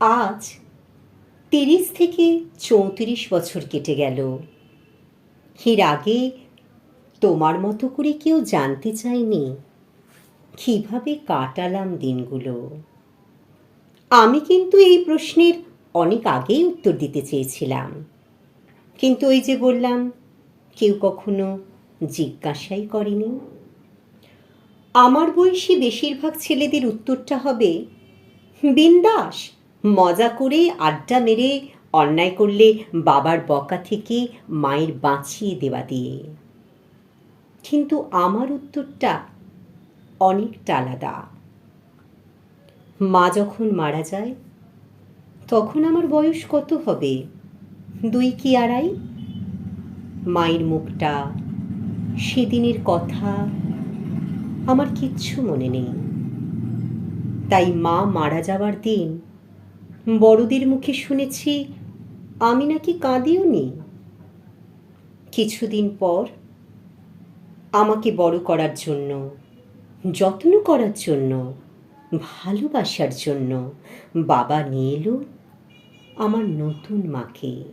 আজ তিরিশ থেকে চৌত্রিশ বছর কেটে গেল। এর আগে তোমার মতো করে কেউ জানতে চায়নি কীভাবে কাটালাম দিনগুলো। আমি কিন্তু এই প্রশ্নের অনেক আগেই উত্তর দিতে চেয়েছিলাম। কিন্তু ওই যে বললাম, কেউ কখনো জিজ্ঞাসাই করেনি। আমার বয়সী বেশিরভাগ ছেলেদের উত্তরটা হবে, বিন্দাস। মজা করে আড্ডা মেরে অন্যায় করলে বাবার বকা থেকে মায়ের বাঁচিয়ে দেওয়া দিয়ে। কিন্তু আমার উত্তরটা অনেকটা আলাদা। মা যখন মারা যায়, তখন আমার বয়স কত হবে? দুই কি আড়াই? মায়ের মুখটা, সেদিনের কথা আমার কিচ্ছু মনে নেই। তাই মা মারা যাওয়ার দিন বড়দের মুখে শুনেছি, আমি নাকি কাঁদিও নি কিছুদিন পর আমাকে বড় করার জন্য, যত্ন করার জন্য, ভালোবাসার জন্য বাবা নিয়ে এলো আমার নতুন মাকে।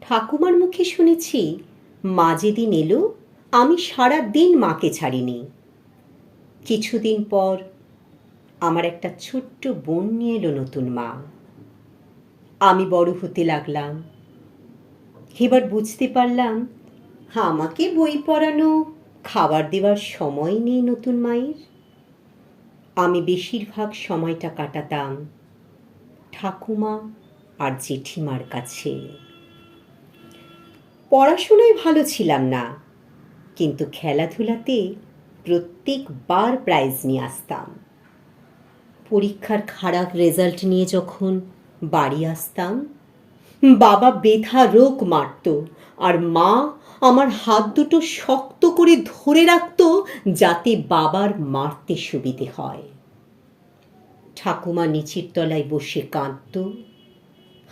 ঠাকুমার মুখে শুনেছি, মা যেদিন এলো, আমি সারা দিন মাকে ছাড়িনি। কিছুদিন পর আমার একটা ছোট্ট বোন নিয়ে এলো নতুন মা। আমি বড় হতে লাগলাম। এবার বুঝতে পারলাম, আমাকে বই পড়ানো, খাবার দেওয়ার সময় নেই নতুন মায়ের। আমি বেশিরভাগ সময়টা কাটাতাম ঠাকুমা আর জেঠিমার কাছে। পড়াশোনায় ভালো ছিলাম না, কিন্তু খেলাধুলাতে প্রত্যেকবার প্রাইজ নিয়ে আসতাম। পরীক্ষার খারাপ রেজাল্ট নিয়ে যখন বাড়ি আসতাম, বাবা বেথা রোগ মারত আর মা আমার হাত দুটো শক্ত করে ধরে রাখত যাতে বাবার মারতে সুবিধে হয়। ঠাকুমা নিচের তলায় বসে কাঁদত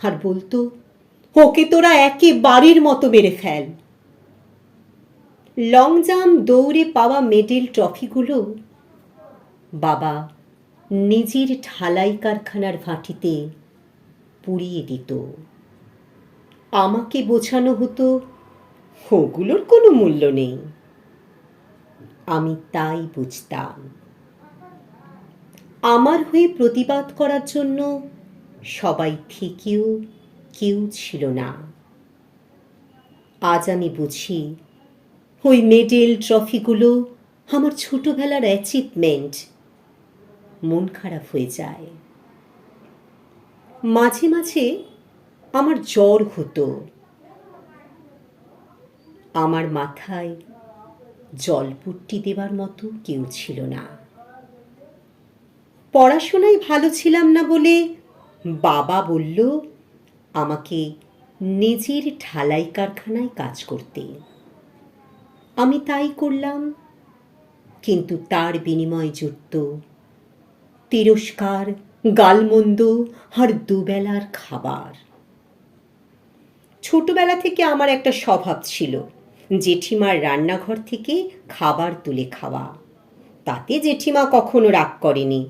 আর বলতো, ওকে তোরা একেবারের মতো মেরে ফেল। লং জাম্প দৌড়ে পাওয়া মেডেল ট্রফিগুলো বাবা নিজের ঢালাই কারখানার ভাটিতে পুড়িয়ে দিত। আমাকে বোঝানো হতো, ওগুলোর কোনো মূল্য নেই। আমি তাই বুঝতাম। আমার হয়ে প্রতিবাদ করার জন্য সবাই থেকেও কেউ ছিল না। আজ আমি বুঝি, ওই মেডেল ট্রফিগুলো আমার ছোটবেলার অ্যাচিভমেন্ট মন খারাপ হয়ে যায়। মাঝে মাঝে আমার জ্বর হতো। আমার মাথায় জলপুট্টি দেবার মতো কেউ ছিল না। পড়াশোনায় ভালো ছিলাম না বলে বাবা বলল, আমাকে নিজের ঢালাই কারখানায় কাজ করতে। আমি তাই করলাম, কিন্তু তার বিনিময় জুটত তিরস্কার, গালমন্দ, আর দুবেলার খাবার। ছোটবেলা থেকে আমার একটা স্বভাব ছিল, জেঠিমার রান্নাঘর থেকে খাবার তুলে খাওয়া। তাতে জেঠিমা কখনো রাগ করেনি।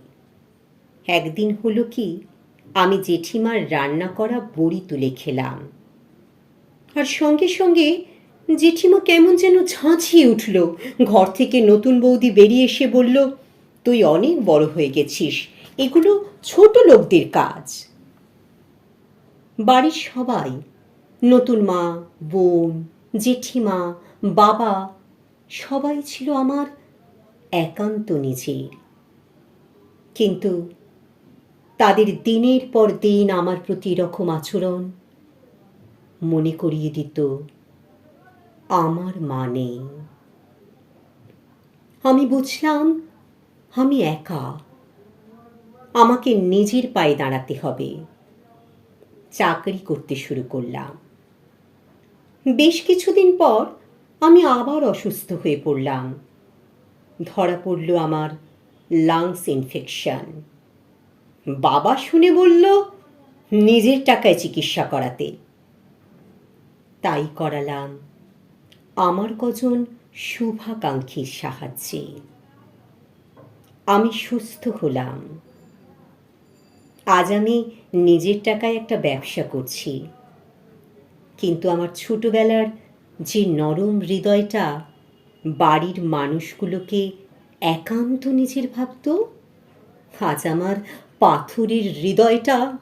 একদিন হলো কি, আমি জেঠিমার রান্না করা বড়ি তুলে খেলাম। আর সঙ্গে সঙ্গে জেঠিমা কেমন যেন ঝাঁঝিয়ে উঠল, ঘর থেকে নতুন বৌদি বেরিয়ে এসে বলল তুই অনেক বড় হয়ে গেছিস। এগুলো ছোট লোকদের কাজ। বাড়ির সবাই, নতুন মা, বোন, জেঠিমা, বাবা, সবাই ছিল আমার একান্ত নিজের। কিন্তু তাদের দিনের পর দিন আমার প্রতি রকম আচরণ মনে করিয়ে দিত, আমার মা নেই। আমি বুঝলাম আমি একা। আমাকে নিজের পায়ে দাঁড়াতে হবে। চাকরি করতে শুরু করলাম। বেশ কিছুদিন পর আমি আবার অসুস্থ হয়ে পড়লাম। ধরা পড়ল আমার লাংস ইনফেকশন বাবা শুনে বলল, নিজের টাকায় চিকিৎসা করাতে। তাই করালাম। আমার কজন শুভাকাঙ্ক্ষীর সাহায্যে। আমি সুস্থ হলাম। আজ আমি নিজের টাকায় একটা ব্যবসা করছি। কিন্তু আমার ছোটবেলার যে নরম হৃদয়টা, বাড়ির মানুষগুলোকে একান্ত নিজের ভাবত, আজ আমার পাথরের হৃদয়টা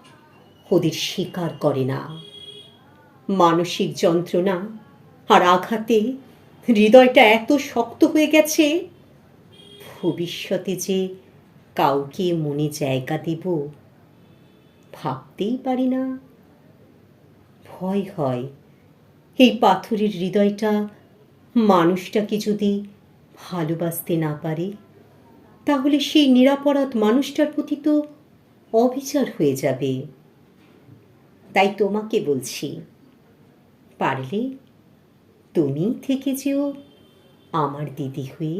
ওদের স্বীকার করে না। মানসিক যন্ত্রণা আর আঘাতে হৃদয়টা এত শক্ত হয়ে গেছে ভবিষ্যতে যে কাউকে মনে জায়গা দেব, ভাবতেই পারি না। ভয় হয়। এই পাথরের হৃদয়টা মানুষটাকে যদি ভালোবাসতে না পারে, তাহলে সেই নিরাপরাধ মানুষটার প্রতি তো অবিচার হয়ে যাবে। তাই তোমাকে বলছি, পারলে তুমি থেকে যেও আমার দিদি হয়ে।